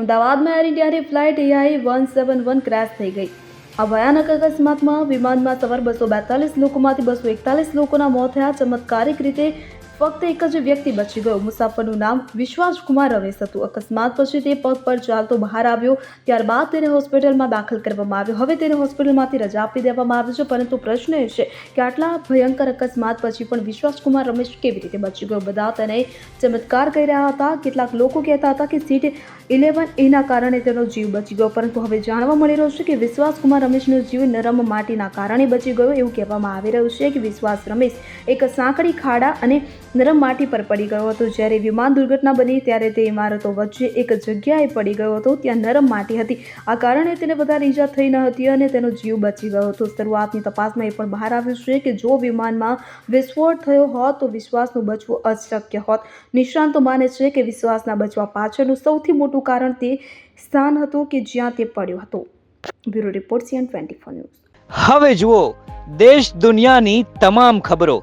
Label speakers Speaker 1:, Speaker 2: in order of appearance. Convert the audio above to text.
Speaker 1: અમદાવાદમાં એર ઇન્ડિયાની flight AI one seven one crash થઈ ગઈ. આ ભયાનક અકસ્માતમાં વિમાનમાં સવાર બસો બેતાલીસ લોકોમાંથી બસો એકતાલીસ લોકોના મોત થયા. ચમત્કારિક રીતે ફક્ત એક જ વ્યક્તિ બચી ગયો. મુસાફરનું નામ વિશ્વાસ કુમાર રમેશ હતું. અકસ્માત પછી તે પગ પર ચાલતો બહાર આવ્યો. ત્યારબાદ તેને હોસ્પિટલમાં દાખલ કરવામાં આવ્યો. હવે તેને હોસ્પિટલમાંથી રજા આપી દેવામાં આવી છે. પરંતુ પ્રશ્ન એ છે કે આટલા ભયંકર અકસ્માત પછી પણ વિશ્વાસ કુમાર રમેશ કેવી રીતે બચી ગયો? બધા તેને ચમત્કાર કહી રહ્યા હતા. કેટલાક લોકો કહેતા હતા કે સીટ ઇલેવન એના કારણે તેનો જીવ બચી ગયો. પરંતુ હવે જાણવા મળી રહ્યું છે કે વિશ્વાસ કુમાર રમેશનો જીવ નરમ માટીના કારણે બચી ગયો. એવું કહેવામાં આવી રહ્યું છે કે વિશ્વાસ રમેશ એક સાંકડી ખાડા અને નરમ માટી પર પડી ગયો હતો. જ્યારે વિમાન દુર્ઘટના બની ત્યારે તે ઇમારતો વચ્ચે એક જગ્યાએ પડી ગયો હતો. ત્યાં નરમ માટી હતી. આ કારણે તેને વધારે ઈજા થઈ ન હતી અને તેનો જીવ બચી ગયો હતો. શરૂઆતની તપાસમાં એ પણ બહાર આવ્યું છે કે જો વિમાનમાં વિસ્ફોટ થયો હોત તો વિશ્વાસનું બચવું અશક્ય હોત. નિષ્ણાંતો માને છે કે વિશ્વાસના બચવા પાછળનું સૌથી મોટું કારણ તે સ્થાન હતું કે જ્યાં તે પડ્યો હતો. Bureau report CN twenty four news.
Speaker 2: હવે જુઓ, દેશ દુનિયાની તમામ ખબરો.